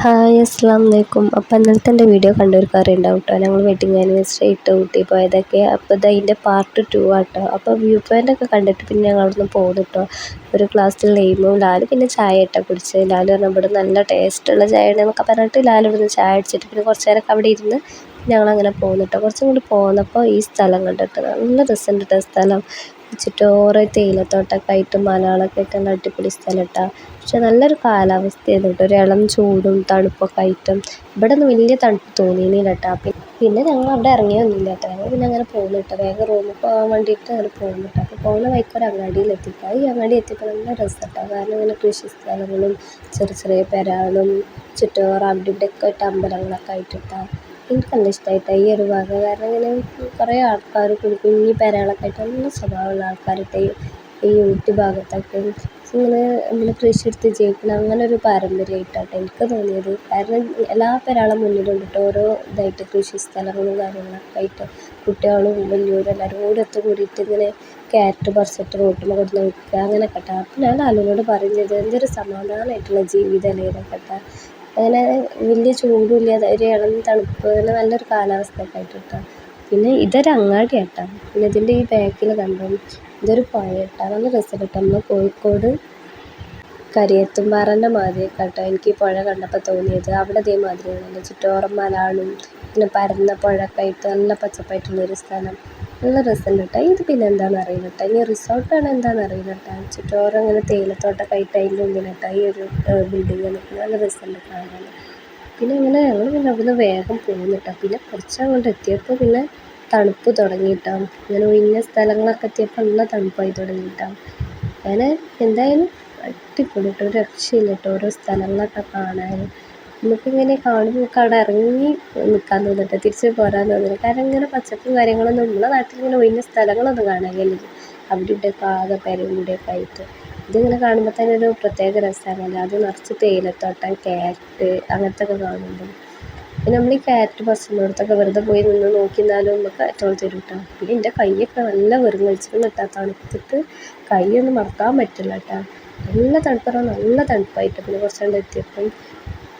Hi അസ്സാം വലൈക്കും അപ്പോൾ ഇന്നലത്തെ എന്റെ വീഡിയോ കണ്ടവർക്ക് അറിയുണ്ടാവും കേട്ടോ ഞങ്ങൾ വെഡിങ് ആനിവേഴ്സറി ഇട്ട് ഊട്ടി പോയതൊക്കെ. അപ്പോൾ ഇത് അതിന്റെ പാർട്ട് ടു ആട്ടോ. അപ്പോൾ വ്യൂ പോയിന്റ് ഒക്കെ കണ്ടിട്ട് പിന്നെ ഞങ്ങൾ അവിടുന്ന് പോകുന്നു കേട്ടോ ഒരു ഗ്ലാസ്സിൽ ലെയിമും ലാൽ പിന്നെ ചായ ഇട്ടാ കുടിച്ചത്. ലാൽ പറഞ്ഞു ഇവിടെ നല്ല ടേസ്റ്റുള്ള ചായ എന്നൊക്കെ പറഞ്ഞിട്ട് ലാൽ ഇവിടുന്ന് ചായ അടിച്ചിട്ട് പിന്നെ കുറച്ച് നേരമൊക്കെ അവിടെ ഇരുന്ന് ഞങ്ങളങ്ങനെ പോകുന്നു കേട്ടോ കുറച്ചും കൂടി പോകുന്നപ്പോൾ ഈ സ്ഥലം കണ്ടിട്ട് നല്ല രസമുണ്ട് കേട്ടോ സ്ഥലം. ചുറ്റോറെ തേയിലത്തോട്ടമൊക്കെ ആയിട്ട് മലകളൊക്കെ ആയിട്ട് നല്ല അടിപൊളി സ്ഥലം കേട്ടോ പക്ഷെ നല്ലൊരു കാലാവസ്ഥയായിരുന്നു കേട്ടോ. ഒരു ഇളം ചൂടും തണുപ്പൊക്കെ ആയിട്ടും. ഇവിടെ ഒന്നും വലിയ തണുപ്പ് തോന്നിയില്ല കേട്ടോ പിന്നെ ഞങ്ങൾ അവിടെ ഇറങ്ങിയൊന്നുമില്ല കേട്ടോ. ഞങ്ങൾ പിന്നെ അങ്ങനെ പോകുന്നു കേട്ടോ. വേഗം റൂമിൽ പോകാൻ വേണ്ടിയിട്ട് അങ്ങനെ പോകുന്നു കേട്ടോ. അപ്പോൾ പോകുന്ന വഴിക്ക് ഒരു അങ്ങാടിയിൽ എത്തിക്കുക ഈ അങ്ങാടി എത്തിയപ്പോൾ നല്ല രസം കേട്ടോ കാരണം ഇങ്ങനെ കൃഷി സ്ഥലങ്ങളും ചെറിയ ചെറിയ പെരകളും ചുറ്റോറ അവിടെ ഇവിടെയൊക്കെ ആയിട്ട് അമ്പലങ്ങളൊക്കെ ആയിട്ട് കേട്ടോ എനിക്ക് നല്ല ഇഷ്ടമായിട്ടോ ഈ ഒരു ഭാഗം. കാരണം ഇങ്ങനെ കുറേ ആൾക്കാർ കുഞ്ഞു കുഞ്ഞു പെരകളൊക്കെ ആയിട്ട് നല്ല സ്വഭാവമുള്ള ആൾക്കാരൊക്കെ ഈ ഊട്ടി ഭാഗത്തൊക്കെ. ഇങ്ങനെ നമ്മൾ കൃഷി എടുത്ത് ജീവിക്കണം അങ്ങനെ ഒരു പാരമ്പര്യമായിട്ടാണ് എനിക്ക് തോന്നിയത്. കാരണം എല്ലാ പെരകളുടെ മുന്നിലും ഉണ്ട് ഓരോ ഇതായിട്ട് കൃഷി സ്ഥലങ്ങളും കാര്യങ്ങളൊക്കെ ആയിട്ട് കുട്ടികളും വലിയവരും എല്ലാവരും കൂടി ഒത്തുകൂടിയിട്ട് ഇങ്ങനെ ക്യാരറ്റ് പറിച്ചിട്ട് റോട്ടിൽ കൊടുന്ന് വിൽക്കുക അങ്ങനെയൊക്കെ കേട്ടോ അപ്പോൾ ഞാൻ ലാലുവിനോട് പറയും ചെയ്തു എന്തൊരു സമാധാനമായിട്ടുള്ള ജീവിതമല്ലേ ഇതൊക്കെ കേട്ടോ അങ്ങനെ വലിയ ചൂടും ഇല്ല ഒരു ഇളം തണുപ്പ് അങ്ങനെ നല്ലൊരു കാലാവസ്ഥ ഒക്കെ ആയിട്ട് കേട്ടോ പിന്നെ ഇതൊരു അങ്ങാടി കേട്ടോ പിന്നെ ഇതിന്റെ ഈ ബാക്കിൽ കണ്ടോ? ഇതൊരു പുഴ കേട്ടോ നല്ല രസം കേട്ടോ. നമ്മൾ കോഴിക്കോട് കരിയത്തുംപാറന്റെ മാതിരി കേട്ടോ എനിക്ക് ഈ പുഴ കണ്ടപ്പോൾ തോന്നിയത്. അവിടെ ഇതേമാതിരിയാണ് ചുറ്റോറം മലകളും പിന്നെ പരന്ന പുഴയൊക്കെ ആയിട്ട് നല്ല പച്ചപ്പായിട്ടുള്ളൊരു സ്ഥലം. നല്ല രസമുണ്ട് കേട്ടോ. ഇത് പിന്നെ എന്താണെന്ന് അറിയില്ല കേട്ടോ. ഇനി റിസോർട്ടാണ് എന്താണെന്ന് അറിയില്ല കേട്ടോ. ചുറ്റോറം ഇങ്ങനെ തേയിലത്തോട്ടമൊക്കെ ആയിട്ട് അതിന്റെ ഉള്ളിൽ കേട്ടോ ഈ ഒരു ബിൽഡിങ് നിൽക്കുന്നത് നല്ല രസമുണ്ട് കാണാൻ. പിന്നെ അങ്ങനെ ഞങ്ങൾ പിന്നെ അവിടുന്ന് വേഗം പോകുന്നു കേട്ടോ. പിന്നെ കുറച്ച് അങ്ങോട്ട് എത്തിയപ്പോൾ പിന്നെ തണുപ്പ് തുടങ്ങി ഇങ്ങനെ ഒഴിഞ്ഞ സ്ഥലങ്ങളൊക്കെ എത്തിയപ്പോൾ നല്ല തണുപ്പായി തുടങ്ങി അങ്ങനെ എന്തായാലും അടിപൊളി കേട്ടോ. ഒരു രക്ഷയില്ല കേട്ടോ ഓരോ സ്ഥലങ്ങളൊക്കെ കാണാൻ. നമുക്കിങ്ങനെ കാണുമ്പോൾ നമുക്ക് അവിടെ ഇറങ്ങി നിൽക്കാൻ തോന്നട്ടെ തിരിച്ച് പോരാൻ തോന്നില്ല കാരണം ഇങ്ങനെ പച്ചപ്പും കാര്യങ്ങളൊന്നും നമ്മളെ നാട്ടിൽ ഇങ്ങനെ ഒഴിഞ്ഞ സ്ഥലങ്ങളൊന്നും കാണാൻ കഴിയില്ല. അവിടെ ഇവിടെയൊക്കെ ആകെ പെരയും കൂടെയൊക്കെ ആയിട്ട് ഇതിങ്ങനെ കാണുമ്പോൾ തന്നെ ഒരു പ്രത്യേക രസമാണല്ലോ. അത് നിറച്ച് തേയിലത്തോട്ടം ക്യാരറ്റ് അങ്ങനത്തെ ഒക്കെ കാണുമ്പോൾ. പിന്നെ നമ്മൾ ഈ ക്യാരറ്റ് പറിച്ചുള്ളിടത്തൊക്കെ വെറുതെ പോയി നിന്ന് നോക്കി നിന്നാലും നമുക്ക് ഏറ്റവും തരും കേട്ടോ. പിന്നെ എന്റെ കൈയൊക്കെ നല്ല വെറും കഴിച്ചിട്ട് കേട്ടോ തണുത്തിട്ട് കൈയൊന്നും മറക്കാൻ പറ്റില്ല കേട്ടോ. നല്ല തണുപ്പ് നല്ല തണുപ്പായിട്ട് പിന്നെ കുറച്ചുകൊണ്ട് എത്തിയപ്പം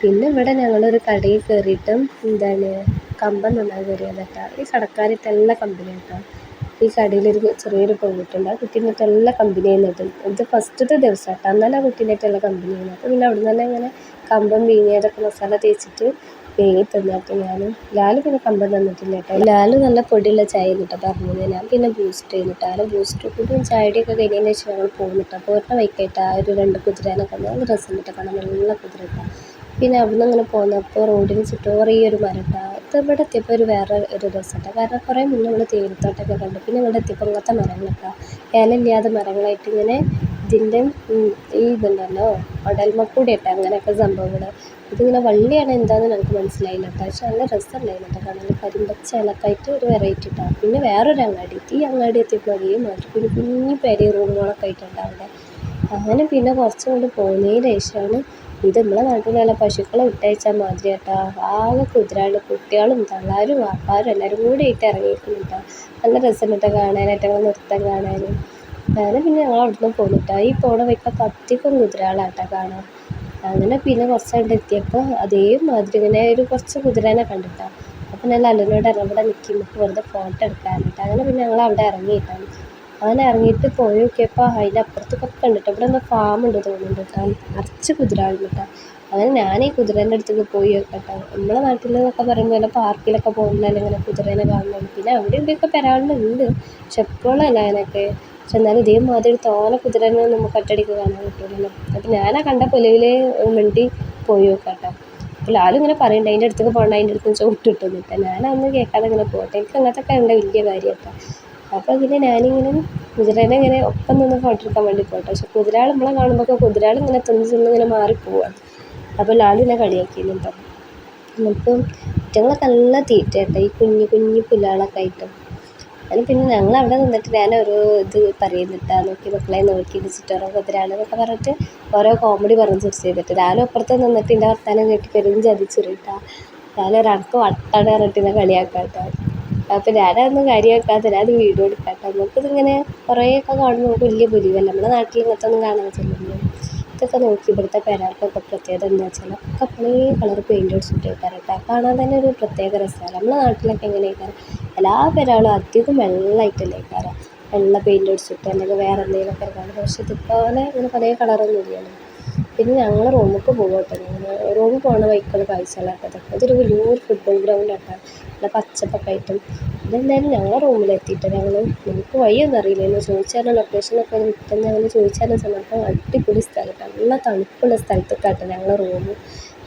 പിന്നെ ഇവിടെ ഞങ്ങളൊരു കടയിൽ കയറിയിട്ട് എന്താണ് കമ്പം നന്നായി കയറിയത് കേട്ടോ ഈ കടക്കാരിട്ട് എല്ലാ കമ്പനി കേട്ടോ ഈ കടയിലൊരു ചെറിയൊരു പെൺകുട്ടിയുണ്ട്. ആ കുട്ടീന്റെ എല്ലാ കമ്പനി ആയിരുന്നു ഇത് ഫസ്റ്റത്തെ ദിവസം കേട്ടോ എന്നാലും ആ കുട്ടീന്റെ എല്ലാ കമ്പനി ആയിരുന്നു അപ്പോൾ പിന്നെ അവിടെ തന്നെ ഇങ്ങനെ കമ്പം വീങ്ങിയതൊക്കെ മസാല തേച്ചിട്ട് വേങ്ങി തന്നിട്ട് ഞാനും. ലാൽ പിന്നെ കമ്പം തന്നിട്ടില്ല കേട്ടോ. ലാൽ നല്ല പൊടിയുള്ള ചായ കേട്ടോ പറഞ്ഞത് ഞാൻ പിന്നെ ബൂസ്റ്റ് ചെയ്തിട്ട്. ആ ബൂസ്റ്റ് കൂടിയും ചായയുടെയൊക്കെ കഴിഞ്ഞതിന് ശേഷം ഞങ്ങൾ പോകുന്നിട്ട് അപ്പോൾ ഒരെണ്ണം വൈകിട്ട് ആ ഒരു രണ്ട് കുതിരേനൊക്കെ നല്ല രസം കിട്ടും കാണാൻ നല്ല കുതിര പിന്നെ അവിടുന്ന് ഇങ്ങനെ പോന്നപ്പോൾ റോഡിന് ചുറ്റും ഈ ഒരു മരം ഇത് ഇവിടെ എത്തിയപ്പോൾ ഒരു വേറെ ഒരു രസമുണ്ട് കാരണം കുറേ മുന്നേ നമ്മൾ തേയിലത്തോട്ടമൊക്കെ കണ്ടു. പിന്നെ ഇവിടെ എത്തിയപ്പോൾ ഇങ്ങനത്തെ മരങ്ങളൊക്കെ. ഇലയില്ലാതെ മരങ്ങളായിട്ട് ഇങ്ങനെ ഇതിന്റെ ഈ ഇതുണ്ടല്ലോ ഉടൽമക്കൂടിയിട്ട് അങ്ങനെയൊക്കെ സംഭവങ്ങൾ ഇതിങ്ങനെ വള്ളിയാണ് എന്താണെന്ന് ഞങ്ങൾക്ക് മനസ്സിലായില്ല പക്ഷെ നല്ല രസമുണ്ടായിരുന്നു കേട്ടോ കാണാൻ. കരിമ്പച്ച ഇലക്കായിട്ട് ഒരു വെറൈറ്റി ഉണ്ടാവും പിന്നെ വേറൊരു അങ്ങാടി. ഈ അങ്ങാടി എത്തിയപ്പോൾ അതേ മാതിരി കുഞ്ഞു കുഞ്ഞു പെരി റൂമുകളൊക്കെ ആയിട്ടുണ്ട് അവിടെ. അങ്ങനെ പിന്നെ കുറച്ചുകൊണ്ട് പോകുന്നതിന് ശേഷമാണ് ഇത് നമ്മളെ നാട്ടിലുള്ള പശുക്കളെ വിട്ടയച്ചാൽ മാതിരി കേട്ടോ. ആകെ കുതിരാണ്. കുട്ടികളും തള്ളാരും വാപ്പാരും എല്ലാവരും കൂടി ആയിട്ട് ഇറങ്ങിയിരിക്കുന്നു കേട്ടോ നല്ല രസമുണ്ട് കേട്ടോ കാണാനായിട്ട് നൃത്തം കാണാനും അങ്ങനെ പിന്നെ ഞങ്ങൾ അവിടുന്ന് പോന്നു കേട്ടോ ഈ പോണ വഴിക്കൊക്കെ അധികം കുതിരകളാട്ടോ കാണാൻ. അങ്ങനെ പിന്നെ കുറച്ച് അങ്ങോട്ട് എത്തിയപ്പോൾ അതേമാതിരി ഇങ്ങനെ ഒരു കുറച്ച് കുതിരേനെ കണ്ടിട്ടാ. അപ്പം ഞാൻ അല്ലനോട് പറഞ്ഞു ഇവിടെ നിൽക്കും വെറുതെ ഫോട്ടോ എടുക്കാനായിട്ട്. അങ്ങനെ പിന്നെ ഞങ്ങൾ അവിടെ ഇറങ്ങിയിട്ടാണ്. അങ്ങനെ ഇറങ്ങിയിട്ട് പോയി നോക്കിയപ്പോൾ അതിന്റെ അപ്പുറത്തൊക്കെ ഉണ്ട് കേട്ടോ ഇവിടെ എന്തോ ഫാം ഉണ്ട് തോന്നുന്നുണ്ട് കേട്ടോ. നിറച്ച് കുതിരകളുണ്ട് കേട്ടോ. അങ്ങനെ ഞാൻ ഈ കുതിരേന്റെ അടുത്തേക്ക് പോയി കേട്ടോ. നമ്മളെ നാട്ടിൽ എന്നൊക്കെ പറയുമ്പോൾ വല്ല പാർക്കിലൊക്കെ പോകുന്നതിന് ഇങ്ങനെ കുതിരേനെ കാണുന്നുണ്ട്. പിന്നെ അവിടെ ഇവിടെയൊക്കെ പെരാളുണ്ട് പക്ഷെ എപ്പോഴല്ല അതിനൊക്കെ പക്ഷെ എന്നാലും ഇതേമാതിരി തോനെ കുതിരനെ നമുക്ക് ഒറ്റയടിക്ക് കാണാൻ പറ്റുമല്ലോ അപ്പോൾ ഞാൻ കണ്ട പൊലിവിൽ മിണ്ടി പോയി നോക്കാം കേട്ടോ. അപ്പോൾ ലാലും ഇങ്ങനെ പറയണ്ട അതിന്റെ അടുത്തേക്ക് പോകണ്ട അതിന്റെ അടുത്ത് ചോട്ടിട്ടൊന്നും ഞാൻ അന്ന് കേൾക്കാതെ ഇങ്ങനെ പോകട്ടെ എനിക്ക് അങ്ങനത്തെ കണ്ട വലിയ കാര്യം കേട്ടോ. അപ്പോൾ ഇങ്ങനെ ഞാനിങ്ങനെ കുതിരേനെ ഇങ്ങനെ ഒപ്പം നിന്ന് ഫോട്ടോ എടുക്കാൻ വേണ്ടി പോട്ടെ പക്ഷെ കുതിരകൾ നമ്മളെ കാണുമ്പോൾ കുതിരകൾ ഇങ്ങനെ തിന്ന് തിന്ന് ഇങ്ങനെ മാറി പോവാണ് അപ്പോൾ ലാലു എന്നെ കളിയാക്കിയിരുന്നു കേട്ടോ അപ്പം കുറ്റങ്ങളൊക്കെ നല്ല തീറ്റ കേട്ടോ ഈ കുഞ്ഞു കുഞ്ഞു പുല്ലുകളൊക്കെ ആയിട്ട്. അതിന് പിന്നെ ഞങ്ങൾ അവിടെ നിന്നിട്ട് ഞാൻ ഒരു ഇത് പറയുന്നിട്ടാ നോക്കി മക്കളെ നോക്കി ചുറ്റോറോ കുതിരയാണെന്നൊക്കെ പറഞ്ഞിട്ട് ഓരോ കോമഡി പറഞ്ഞ് ചിരിച്ച് ചെയ്തിട്ട്. ലാലും അപ്പുറത്ത് നിന്നിട്ട് എന്റെ വർത്താനം കേട്ട് പെരും ചതിച്ചിരിട്ടാ ഒരാൾക്ക് വട്ടാണ് പറഞ്ഞിട്ട് എന്നെ കളിയാക്കാം അപ്പോൾ ഞാനതൊന്നും കാര്യമാക്കാതെ ഞാൻ അത് വീഡിയോ എടുക്കാട്ടോ. കേട്ടോ നമുക്കിതിങ്ങനെ കുറേയൊക്കെ കാണുമ്പോൾ നമുക്ക് വലിയ പുലിവല്ല നമ്മുടെ നാട്ടിൽ ഇങ്ങനത്തെ ഒന്നും കാണാൻ പറ്റില്ലല്ലോ. ഇതൊക്കെ നോക്കി ഇവിടുത്തെ പെരകൾക്കൊക്കെ പ്രത്യേകത എന്താ വെച്ചാൽ ഒക്കെ പല കളർ പെയിന്റ് അടിച്ചിട്ട് കേട്ടോ. കാണാൻ തന്നെ ഒരു പ്രത്യേക രസമാണ് നമ്മുടെ നാട്ടിലൊക്കെ എങ്ങനെയാക്കാരം എല്ലാ പേരാളും അധികം വെള്ളമായിട്ടല്ലേ കാരം വെള്ള പെയിന്റ് അടിച്ചിട്ട് അല്ലെങ്കിൽ വേറെ എന്തെങ്കിലുമൊക്കെ കാണും പക്ഷെ ഇതുപോലെ ഇങ്ങനെ പല കളറൊന്നും ഇല്ലല്ലോ പിന്നെ ഞങ്ങൾ റൂമൊക്കെ പോകും കേട്ടോ റൂമിൽ പോകുന്ന വഴിക്കുള്ള കാഴ്ചകളൊക്കെ ഇതൊക്കെ ഇതൊരു വലിയൊരു ഫുട്ബോൾ ഗ്രൗണ്ട് ഗ്രൗണ്ടാട്ടോ നല്ല പച്ചപ്പൊക്കെ ആയിട്ടും. ഇതെന്തായാലും ഞങ്ങൾ റൂമിലെത്തിയിട്ട് ഞങ്ങൾ നമുക്ക് വഴിയൊന്നും അറിയില്ലായിരുന്നു ചോദിച്ചാലും ലൊക്കേഷനൊക്കെ വിട്ടെന്ന് ഞങ്ങൾ ചോദിച്ചാലും ചെന്നപ്പോൾ അടിപൊളി സ്ഥലം നല്ല തണുപ്പുള്ള സ്ഥലത്തൊക്കെയാട്ടോ ഞങ്ങളെ റൂം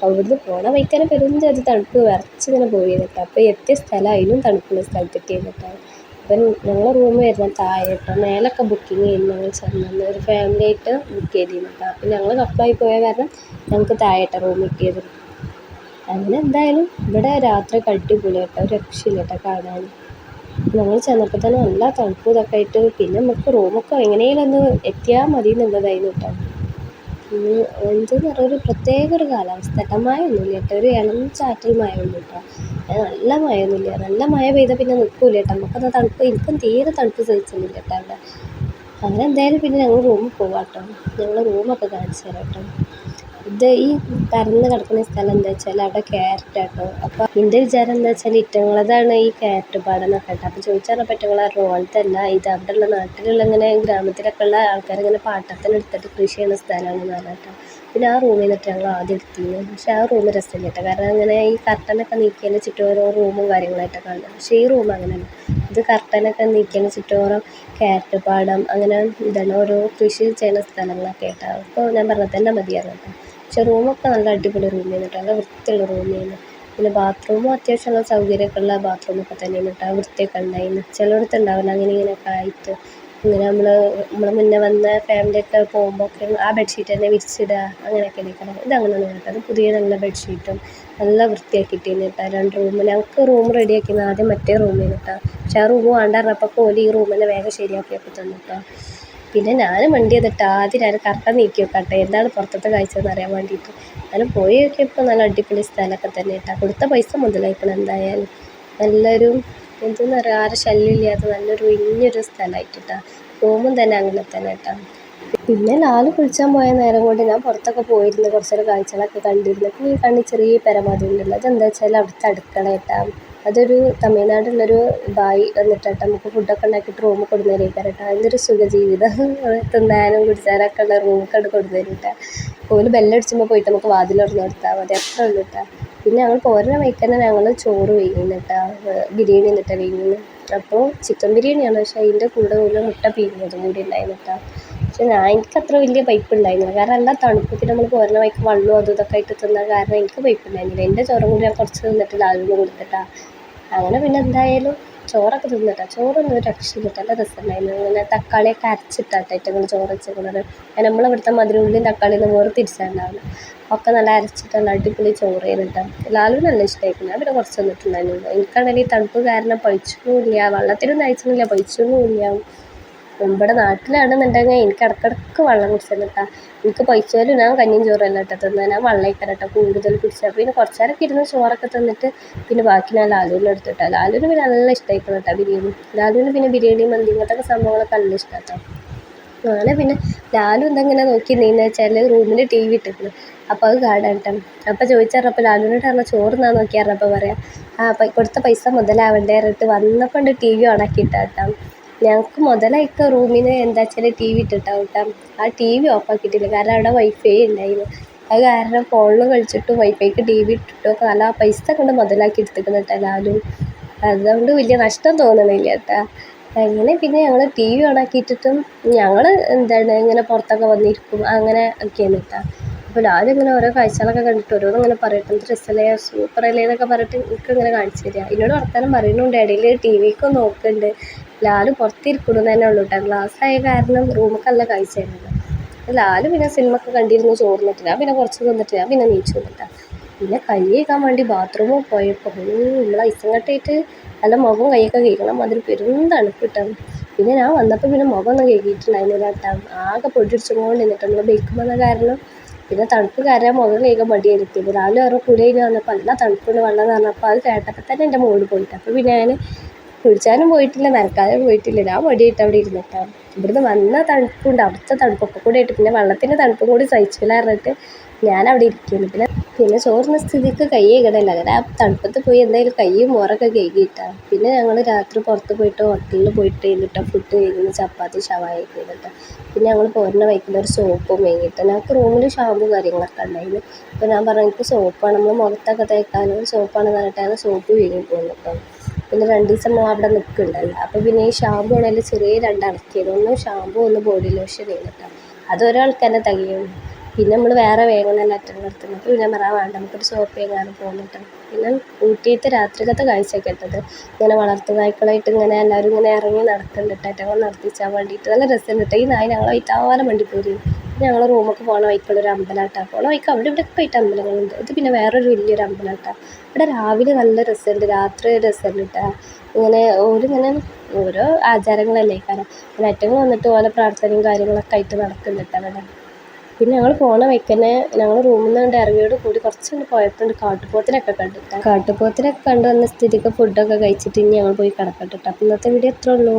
അവിടുന്ന് പോണ തന്നെ പെരുംജാതി തണുപ്പ് വിറച്ചിങ്ങനെ പോയി കേട്ടോ അപ്പോൾ എത്തിയ സ്ഥലം അതിലും തണുപ്പുള്ള സ്ഥലത്തെത്തിയത് കേട്ടോ അപ്പം ഞങ്ങളെ റൂം വരുന്ന താഴെ കേട്ടോ മേലൊക്കെ ബുക്കിംഗ് ചെയ്യുന്നു ഞങ്ങൾ ചെന്നത് ഒരു ഫാമിലി ആയിട്ട് ബുക്ക് ചെയ്തിരുന്നു കേട്ടോ അപ്പം ഞങ്ങൾ കപ്പായി പോയ കാരണം ഞങ്ങൾക്ക് താഴെട്ടോ റൂം കിട്ടിയത്. അങ്ങനെ എന്തായാലും ഇവിടെ രാത്രിയൊക്കെ അടിപൊളി കേട്ടോ. ഒരു രക്ഷയില്ല കേട്ടോ കാണാൻ. ഞങ്ങൾ ചെന്നപ്പോൾ തന്നെ നല്ല തണുപ്പ് ഇതൊക്കെ ആയിട്ട് പിന്നെ നമുക്ക് റൂമൊക്കെ എങ്ങനെയെങ്കിലും ഒന്ന് എത്തിയാൽ മതി എന്നുള്ളതായിരുന്നു കേട്ടോ എന്തെന്ന് പറഞ്ഞാൽ ഒരു പ്രത്യേക ഒരു കാലാവസ്ഥ. കേട്ടോ. മഴയൊന്നുമില്ല കേട്ടോ. ഒരു ഇളം ചാറ്റൽ മഴയുള്ളൂ കേട്ടോ. നല്ല മഴയൊന്നുമില്ല. നല്ല മഴ പെയ്താൽ പിന്നെ നിൽക്കില്ല കേട്ടോ. നമുക്കത് തണുപ്പ് എനിക്കും തീരെ തണുപ്പ് സഹിച്ചില്ല കേട്ടോ അവിടെ. അങ്ങനെ എന്തായാലും പിന്നെ ഞങ്ങൾ റൂമിൽ പോവാം കേട്ടോ. ഞങ്ങൾ റൂമൊക്കെ കാണിച്ചു തരാം കേട്ടോ. ഇത് ഈ പരന്ന് കിടക്കുന്ന സ്ഥലം എന്താ വെച്ചാൽ അവിടെ ക്യാരറ്റ് കേട്ടോ അപ്പോൾ എന്റെ വിചാരം എന്താ വെച്ചാൽ ഇറ്റങ്ങളതാണ് ഈ ക്യാരറ്റ് പാടം എന്നൊക്കെ കേട്ടോ അപ്പോൾ ചോദിച്ചാൽ പറ്റുള്ള റോളത്തെ അല്ല ഇത് അവിടെയുള്ള നാട്ടിലുള്ള ഇങ്ങനെ ഗ്രാമത്തിലൊക്കെ ഉള്ള ആൾക്കാർ ഇങ്ങനെ പാട്ടത്തിനെടുത്തിട്ട് കൃഷി ചെയ്യുന്ന സ്ഥലമാണെന്ന് പറഞ്ഞിട്ടോ. പിന്നെ ആ റൂമിൽ നിന്നിട്ട് ഞങ്ങൾ ആദ്യം എടുത്തിരുന്നു. പക്ഷെ ആ റൂം രസമില്ല കേട്ടോ കാരണം അങ്ങനെ ഈ കർട്ടനൊക്കെ നീക്കിയതിന് ചുറ്റോരോ റൂമും കാര്യങ്ങളായിട്ടൊക്കെ കാണുന്നത് പക്ഷേ ഈ റൂം അങ്ങനെയല്ല. ഇത് കർട്ടനൊക്കെ നീക്കിയതിന് ചുറ്റോരം ക്യാരറ്റ് പാടം അങ്ങനെ ഇതാണ് ഓരോ കൃഷി ചെയ്യുന്ന സ്ഥലങ്ങളൊക്കെ കേട്ടോ അപ്പോൾ ഞാൻ പറഞ്ഞത് തന്നെ മതിയായിരുന്നു കേട്ടോ പക്ഷെ റൂമൊക്കെ നല്ല അടിപൊളി റൂമായിരുന്നു കേട്ടോ. നല്ല വൃത്തിയുള്ള റൂമായിരുന്നു പിന്നെ ബാത്റൂമും അത്യാവശ്യം നല്ല സൗകര്യമൊക്കെ ഉള്ള ബാത്റൂമൊക്കെ തന്നെയാണ് കേട്ടോ. വൃത്തിയൊക്കെ ഉണ്ടായിരുന്നു. ചിലയിടത്ത് ഉണ്ടാവില്ല. അങ്ങനെ ഇങ്ങനെയൊക്കെ ആയിട്ട്. ഇങ്ങനെ നമ്മൾ നമ്മൾ മുന്നേ വന്ന ഫാമിലിയൊക്കെ പോകുമ്പോൾ ഒക്കെ ആ ബെഡ്ഷീറ്റ് തന്നെ വിരിച്ചിടുക അങ്ങനെയൊക്കെ ഇരിക്കണം. ഇത് അങ്ങനെയൊന്നും കേട്ടോ. അത് പുതിയ നല്ല ബെഡ്ഷീറ്റും നല്ല വൃത്തിയാക്കിയിട്ടായിരുന്നു കേട്ടോ. രണ്ട് റൂം ഞങ്ങൾക്ക് റൂം റെഡിയാക്കിയിരുന്നു ആദ്യം മറ്റേ റൂമിൽ കേട്ടോ. പക്ഷെ ആ റൂം വേണ്ട ഓൽ ഈ റൂം തന്നെ വേഗം ശരിയാക്കിയൊക്കെ തന്നു കേട്ടോ. പിന്നെ ഞാൻ വണ്ടി എടുത്തിട്ട് ആദ്യം ഞാൻ കറക്കം നീക്കി വെക്കട്ടെ. എന്താണ് പുറത്തത്തെ കാഴ്ചയെന്ന് അറിയാൻ വേണ്ടിയിട്ട്. ഞാൻ പോയി നോക്കിയപ്പോൾ നല്ല അടിപൊളി സ്ഥലമൊക്കെ തന്നെ കേട്ടോ കൊടുത്ത പൈസ മുതലായിക്കണം എന്തായാലും. നല്ലൊരു എന്തെന്ന് പറയുക ആരും ശല്യമില്ലാത്ത നല്ലൊരു വലിയൊരു സ്ഥലമായിട്ടാ. റൂമും തന്നെ അങ്ങനെ തന്നെ കേട്ടോ പിന്നെ ലാൽ കുളിച്ചാൻ പോയ നേരം കൊണ്ട് ഞാൻ പുറത്തൊക്കെ പോയിരുന്നു കുറച്ചൊരു കാഴ്ചകളൊക്കെ കണ്ടിരുന്നു. ഈ കണ്ണി ചെറിയ പെരമാതിരി ഉണ്ടല്ലോ. അതെന്താ വെച്ചാൽ അവിടുത്തെ അടുക്കള അതൊരു തമിഴ്നാടുള്ളൊരു ബായി വന്നിട്ടാട്ടോ നമുക്ക് ഫുഡൊക്കെ ഉണ്ടാക്കിയിട്ട് റൂമിൽ കൊടുന്നേരേക്കാരം കേട്ടോ. അതൊരു സുഖജീവിതം. തിന്നാനും കുടിച്ചാനൊക്കെ ഉള്ള റൂമൊക്കെ തരും കേട്ടോ. ഓൽ ബെല്ലടിച്ചുമ്പോൾ പോയിട്ട് നമുക്ക് വാതിൽ തുറന്ന് കൊടുത്താൽ മതി. അത്രേ ഉള്ളൂ കേട്ടോ. പിന്നെ ഞങ്ങൾ പോരുന്ന വഴിക്ക് തന്നെ ഞങ്ങൾ ചോറ് വീങ്ങുന്നു കേട്ടോ. ബിരിയാണി എന്നിട്ടാ വീങ്ങുന്നു അപ്പോൾ ചിക്കൻ ബിരിയാണിയാണ്. പക്ഷേ അതിന്റെ കൂടെ ഒരു മുട്ട പിഴിഞ്ഞതും കൂടി ഉണ്ടായിരുന്നു കേട്ടോ. പക്ഷെ ഞാൻ എനിക്ക് അത്ര വലിയ പൈപ്പ് ഉണ്ടായിരുന്നില്ല. കാരണം എല്ലാ തണുപ്പത്തിന് നമ്മൾ പോരുന്ന വഴിക്ക് വെള്ളവും അതും ഇതൊക്കെ ആയിട്ട് തിന്നാൻ കാരണം എനിക്ക് പൈപ്പ് ഉണ്ടായിരുന്നില്ല. എന്റെ ചോറും കൂടി ഞാൻ കുറച്ച് തിന്നിട്ട് ലാലും കൊടുത്തിട്ടാണ് അങ്ങനെ പിന്നെ എന്തായാലും ചോറൊക്കെ തിന്നിട്ടാ? ചോറൊന്നും ഒരു രക്ഷയില്ല നല്ല രസമുണ്ടായിരുന്നു. ഇങ്ങനെ തക്കാളിയൊക്കെ അരച്ചിട്ടാട്ടോ ഏറ്റവും ചോറ് വെച്ചേക്കുന്നത് നമ്മളിവിടുത്തെ ഇവിടുത്തെ മാതിരി ഉള്ളിയും തക്കാളിയൊന്നും വേറെ തിരിച്ചാണ്ടാവില്ല ഒക്കെ നല്ല അരച്ചിട്ടുള്ള അടിപൊളി ചോറ് ചെയ്തിട്ടാണ് ലാലുവിന് നല്ല ഇഷ്ടമായിരിക്കുന്നു പിന്നെ കുറച്ച് തന്നിട്ടുണ്ടായിരുന്നു. എനിക്കാണെങ്കിൽ തണുപ്പ് കാരണം പഴിച്ചൊന്നുമില്ല വെള്ളത്തിനൊന്നും അയച്ചൊന്നുമില്ല പഴിച്ചൊന്നുമില്ല ഇവിടെ നാട്ടിലാണെന്നുണ്ടെങ്കിൽ എനിക്ക് ഇടയ്ക്കിടയ്ക്ക് വെള്ളം കുടിച്ചാൽ കേട്ടോ എനിക്ക് പൈസയിലും ഞാൻ കഞ്ഞിയും ചോറല്ല കേട്ടോ തിന്നത് ഞാൻ വെള്ളം ഒക്കെ കേട്ടോ കൂടുതൽ കുടിച്ചാൽ പിന്നെ കുറച്ച് നേരമൊക്കെ ഇരുന്ന് ചോറൊക്കെ തിന്നിട്ട് പിന്നെ ബാക്കി ഞാൻ ലാലുവിന് എടുത്തിട്ടാ. ലാലുവിന് പിന്നെ നല്ല ഇഷ്ടമായിരിക്കും കേട്ടോ ബിരിയാണി. ലാലുവിന് പിന്നെ ബിരിയാണി മന്തി ഇങ്ങനത്തെ സംഭവങ്ങളൊക്കെ നല്ല ഇഷ്ടമാണ് കേട്ടോ. അങ്ങനെ പിന്നെ ലാലു എന്തെങ്ങനെ നോക്കി നീന്ന് വെച്ചാൽ റൂമിൽ ടി വി ഇട്ടിരുന്നു അപ്പോൾ അത് കാണാൻ കേട്ടോ. അപ്പോൾ ചോദിച്ചറിഞ്ഞപ്പോൾ ലാലുവിനോട് പറഞ്ഞാൽ ചോറ് നോക്കിയാറപ്പോൾ പറയാം ആ കൊടുത്ത പൈസ മുതലാവണ്ടേ പറഞ്ഞിട്ട് വന്നപ്പോൾ ടി വി ഓണാക്കിയിട്ടാ കേട്ടോ. ഞങ്ങൾക്ക് മുതലായിക്ക റൂമിന് എന്താ വെച്ചാൽ ടി വി ഇട്ടിട്ടാവും കേട്ടോ ആ ടി വി ഓഫ് ആക്കിയിട്ടില്ല. കാരണം അവിടെ വൈഫൈ ഉണ്ടായിരുന്നു അത് കാരണം ഫോണിൽ കളിച്ചിട്ട് വൈഫൈക്ക് ടി വി ഇട്ടിട്ടും നല്ല പൈസ കൊണ്ട് മുതലാക്കി എടുത്തിരിക്കുന്നു കേട്ടോ ലാലു അതുകൊണ്ട് വലിയ നഷ്ടം തോന്നണില്ല കേട്ടോ അങ്ങനെ പിന്നെ ഞങ്ങൾ ടി വി ഓണാക്കിയിട്ടിട്ടും ഞങ്ങൾ എന്താണ് ഇങ്ങനെ പുറത്തൊക്കെ വന്നിരിക്കും. അങ്ങനെ ഒക്കെയാണ് കേട്ടോ അപ്പോൾ ലാലു ഇങ്ങനെ ഓരോ കാഴ്ചകളൊക്കെ കണ്ടിട്ട് ഓരോന്നും ഇങ്ങനെ പറയട്ടെ. എന്ത് സൂപ്പർ സൂപ്പറല്ലേ എന്നൊക്കെ പറഞ്ഞിട്ട് എനിക്ക് ഇങ്ങനെ കാണിച്ചു തരിക. എന്നോട് വർത്താനം പറയുന്നുണ്ട്. ഇടയിൽ ടി വിക്ക് നോക്കുന്നുണ്ട്. ലാലു എന്ന് തന്നെ ഉള്ളൂ കേട്ടോ ഗ്ലാസ് ആയ കാരണം റൂമൊക്കെ നല്ല കാഴ്ചയായിരുന്നു ലാലു പിന്നെ സിനിമ ഒക്കെ കണ്ടിരുന്നു ചോർന്നിട്ടില്ല പിന്നെ കുറച്ച് തന്നിട്ടില്ല പിന്നെ നീച്ചു വന്നിട്ടാ പിന്നെ കൈ വേണ്ടി ബാത്റൂമിൽ പോയപ്പോൾ നമ്മൾ ഐസും കട്ടയിട്ട് നല്ല മുഖം കൈയൊക്കെ കഴുകണം അതിൽ പെരും തണുപ്പ് കിട്ടാം പിന്നെ ഞാൻ വന്നപ്പോൾ പിന്നെ മുഖം ഒന്നും കഴുകിയിട്ടുണ്ടായിരുന്നില്ല കേട്ടോ ആകെ പൊടിച്ചതുകൊണ്ട് നിന്നിട്ട് നമ്മൾ ബൈക്കുമ്പോൾ കാരണം പിന്നെ തണുപ്പ് കാരണം മുഖം കഴുകാൻ മടിയായിരിക്കും രാവിലെ അവരുടെ കുളി കഴിഞ്ഞ് വന്നപ്പോൾ നല്ല തണുപ്പുണ്ട് വെള്ളം എന്ന് പറഞ്ഞപ്പോൾ അത് കേട്ടപ്പോൾ തന്നെ എന്റെ മോൾ പോയിട്ട്. അപ്പോൾ പിന്നെ ഞാൻ കുളിച്ചാനും പോയിട്ടില്ല നനക്കാനും പോയിട്ടില്ല. ഞാൻ മടിയായിട്ട് അവിടെ ഇരുന്നിട്ടാണ് ഇവിടുന്ന് വന്ന തണുപ്പുണ്ട് അവിടുത്തെ തണുപ്പൊക്കെ കൂടെ ആയിട്ട് പിന്നെ വെള്ളത്തിന്റെ തണുപ്പും കൂടി സഹിച്ചില്ല പറഞ്ഞിട്ട് ഞാൻ അവിടെ ഇരിക്കുന്നു. പിന്നെ പിന്നെ ചോറിന് സ്ഥിതിക്ക് കൈ കഴുകണമല്ലോ അങ്ങനെ ആ തണുപ്പത്ത് പോയി എന്തായാലും കൈയും മോറൊക്കെ കഴുകിയിട്ടാണ് പിന്നെ ഞങ്ങൾ രാത്രി പുറത്ത് പോയിട്ട് ഹോട്ടലിൽ പോയിട്ട് കഴിഞ്ഞിട്ട് ഫുഡ് കഴിക്കുന്നത് ചപ്പാത്തി ഷവായ ചെയ്തിട്ട് പിന്നെ ഞങ്ങൾ പോരുന്ന വഴിക്കുന്ന ഒരു സോപ്പും വാങ്ങിയിട്ട് ഞങ്ങൾക്ക് റൂമിൽ ഷാമ്പു കാര്യങ്ങളൊക്കെ ഉണ്ടായിരുന്നു. അപ്പോൾ ഞാൻ പറഞ്ഞു എനിക്ക് സോപ്പാണ് നമ്മൾ മുഖത്തൊക്കെ തേക്കാനും സോപ്പാണെന്ന് പറഞ്ഞിട്ടാണ് സോപ്പ് വീഴും പോകുന്നത് കേട്ടോ പിന്നെ രണ്ട് ദിവസം നമ്മൾ അവിടെ നിൽക്കുന്നുണ്ടല്ലോ അപ്പോൾ പിന്നെ ഈ ഷാമ്പു ആണെങ്കിൽ ചെറിയ രണ്ട് ഇറക്കിയത് ഒന്ന് ഷാമ്പു ഒന്ന് ബോഡി ലോഷൻ ചെയ്തിട്ടാണ് അത് ഒരാൾക്ക് തന്നെ തികയുള്ളൂ പിന്നെ നമ്മൾ വേറെ വേഗം തന്നെ അറ്റം നിർത്തുന്നത് അപ്പോൾ ഞാൻ വേണ്ട നമുക്കൊരു സോപ്പ് വാങ്ങാൻ പോകുന്നുണ്ട് പിന്നെ ഊട്ടിയിട്ട് രാത്രിക്കത്തെ കാഴ്ചയൊക്കെ ഇട്ടത്. ഇങ്ങനെ വളർത്തു നായ്ക്കളായിട്ട് ഇങ്ങനെ എല്ലാവരും ഇങ്ങനെ ഇറങ്ങി നടക്കുന്നുണ്ട് അറ്റങ്ങൾ നടത്തിച്ചാൽ വേണ്ടിയിട്ട് നല്ല രസമുണ്ട് ഈ നായ ഞങ്ങളെ വൈത്താവാലം വേണ്ടി പോരും ഞങ്ങൾ റൂമൊക്കെ പോകണ വഴിക്കുള്ളൊരു അമ്പലാട്ടാണ് പോകണ വഴിക്ക് അവിടെ ഇവിടെയൊക്കെ ആയിട്ട് അമ്പലങ്ങളുണ്ട്. ഇത് പിന്നെ വേറൊരു വലിയൊരു അമ്പലാട്ടാണ് ഇവിടെ രാവിലെ നല്ല രസമുണ്ട് രാത്രി രസമുണ്ട് കേട്ടോ ഇങ്ങനെ ഓരിങ്ങനെ ഓരോ ആചാരങ്ങളല്ലേ. കാരണം പിന്നെ അറ്റങ്ങൾ വന്നിട്ട് ഓരോ പ്രാർത്ഥനയും കാര്യങ്ങളൊക്കെ ആയിട്ട് നടക്കുന്നുണ്ട് അവിടെ പിന്നെ ഞങ്ങൾ പോണ വഴിക്ക് ഞങ്ങൾ റൂമിൽ നിന്ന് ഇറങ്ങിയോട് കൂടി കുറച്ചുകൊണ്ട് പോയപ്പോൾ കാട്ടുപോത്തിനൊക്കെ കണ്ടിട്ട്. കാട്ടുപോത്തിനൊക്കെ കണ്ടു വന്ന സ്ഥിതിക്ക് ഫുഡൊക്കെ കഴിച്ചിട്ട് ഇനി ഞങ്ങൾ പോയി കിടക്കട്ടെ കേട്ടോ അപ്പം ഇന്നത്തെ വീഡിയോ ഇത്രേ ഉള്ളൂ.